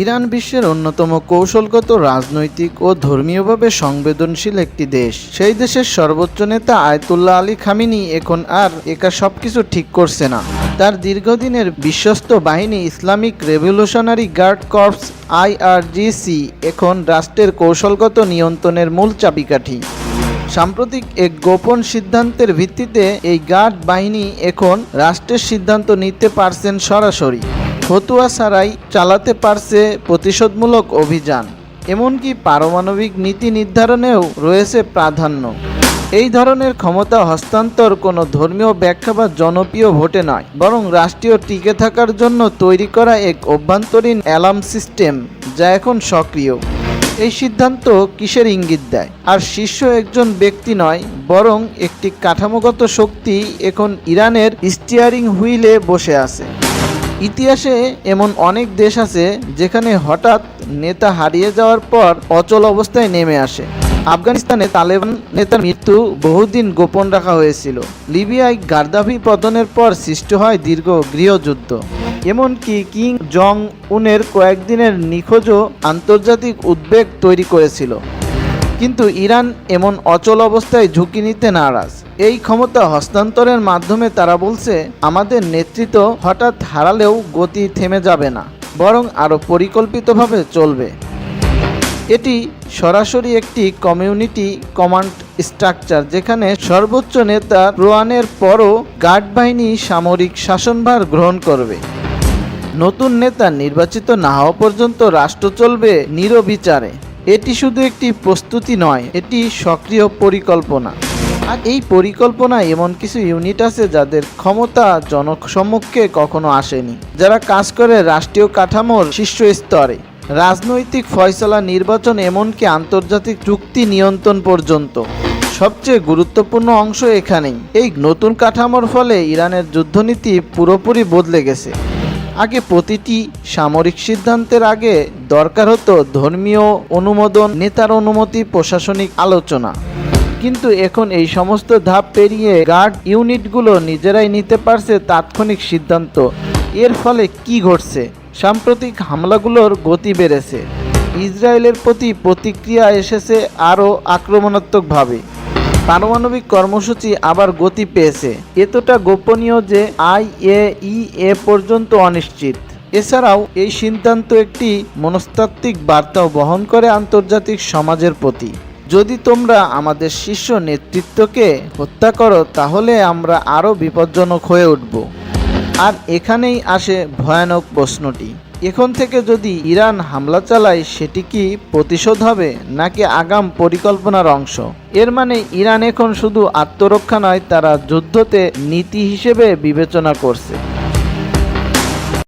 Iran বিশ্বের অন্যতম কৌশলগত, রাজনৈতিক ও ধর্মীয়ভাবে সংবেদনশীল একটি দেশ। সেই দেশের সর্বোচ্চ নেতা আয়তুল্লাহ আলী খামিনি এখন আর একা সবকিছু ঠিক করছে না। তার দীর্ঘদিনের বিশ্বস্ত বাহিনী Islamic revolutionary guard corps IRGC এখন রাষ্ট্রের কৌশলগত নিয়ন্ত্রণের মূল চাবিকাঠি। সাম্প্রতিক এক গোপন সিদ্ধান্তের ভিত্তিতে এই গার্ড বাহিনী এখন রাষ্ট্রের সিদ্ধান্ত নিতে পারছেন সরাসরি। ফতুয়া ছাড়াই চালাতে পারছে প্রতিশোধমূলক অভিযান। এমনকি পারমাণবিক নীতি নির্ধারণেও রয়েছে প্রাধান্য। এই ধরনের ক্ষমতা হস্তান্তর কোনো ধর্মীয় ব্যাখ্যা বা জনপ্রিয় ভোটে নয়, বরং রাষ্ট্রীয় টিকে থাকার জন্য তৈরি করা এক অভ্যন্তরীণ অ্যালার্ম সিস্টেম, যা এখন সক্রিয়। এই সিদ্ধান্ত কিসের ইঙ্গিত দেয়? আর শীর্ষ একজন ব্যক্তি নয়, বরং একটি কাঠামোগত শক্তি এখন ইরানের স্টিয়ারিং হুইলে বসে আছে। ইতিহাসে এমন অনেক দেশ আছে যেখানে হঠাৎ নেতা হারিয়ে যাওয়ার পর অচল অবস্থায় নেমে আসে। আফগানিস্তানে তালেবান নেতার মৃত্যু বহুদিন গোপন রাখা হয়েছিল। লিবিয়ায় গার্দাভি পতনের পর সৃষ্টি হয় দীর্ঘ গৃহযুদ্ধ। এমনকি কিং জং উনের কয়েকদিনের নিখোঁজও আন্তর্জাতিক উদ্বেগ তৈরি করেছিল। কিন্তু ইরান এমন অচল অবস্থায় ঝুঁকি নিতে নারাজ। এই ক্ষমতা হস্তান্তরের মাধ্যমে তারা বলছে, আমাদের নেতৃত্ব হঠাৎ হারালেও গতি থেমে যাবে না, বরং আরও পরিকল্পিতভাবে চলবে। এটি সরাসরি একটি কমিউনিটি কমান্ড স্ট্রাকচার, যেখানে সর্বোচ্চ নেতা প্রয়াণের পরও গার্ড বাহিনী সামরিক শাসনভার গ্রহণ করবে। নতুন নেতা নির্বাচিত না হওয়া পর্যন্ত রাষ্ট্র চলবে নিরবিচারে। এটি শুধু একটি প্রস্তুতি নয়, এটি সক্রিয় পরিকল্পনা। আর এই পরিকল্পনায় এমন কিছু ইউনিট আছে যাদের ক্ষমতা জনসম্মুখে কখনো আসেনি, যারা কাজ করে রাষ্ট্রীয় কাঠামোর শীর্ষ স্তরে। রাজনৈতিক ফয়সলা নির্বাচন এমনকি আন্তর্জাতিক চুক্তি নিয়ন্ত্রণ পর্যন্ত। সবচেয়ে গুরুত্বপূর্ণ অংশ এখানেই। এই নতুন কাঠামোর ফলে ইরানের যুদ্ধনীতি পুরোপুরি বদলে গেছে। আগে প্রতিটি সামরিক সিদ্ধান্তের আগে দরকার হতো ধর্মীয় অনুমোদন, নেতার অনুমতি, প্রশাসনিক আলোচনা। কিন্তু এখন এই সমস্ত ধাপ পেরিয়ে গার্ড ইউনিটগুলো নিজেরাই নিতে পারছে তাৎক্ষণিক সিদ্ধান্ত। এর ফলে কি ঘটছে? সাম্প্রতিক হামলাগুলোর গতি বেড়েছে। ইসরায়েলের প্রতি প্রতিক্রিয়া এসেছে আরও আক্রমণাত্মকভাবে। পারমাণবিক কর্মসূচি আবার গতি পেয়েছে। এতটা গোপনীয় যে আই এ পর্যন্ত অনিশ্চিত। এছাড়াও এই সিদ্ধান্ত একটি মনস্তাত্ত্বিক বার্তাও বহন করে আন্তর্জাতিক সমাজের প্রতি। যদি তোমরা আমাদের শীর্ষ নেতৃত্বকে হত্যা করো, তাহলে আমরা আরও বিপজ্জনক হয়ে উঠব। আর এখানেই আসে ভয়ানক প্রশ্নটি। এখন থেকে যদি ইরান হামলা চালায়, সেটি কি প্রতিশোধ হবে নাকি আগাম পরিকল্পনার অংশ? এর মানে ইরান এখন শুধু আত্মরক্ষা নয়, তারা যুদ্ধতে নীতি হিসেবে বিবেচনা করছে।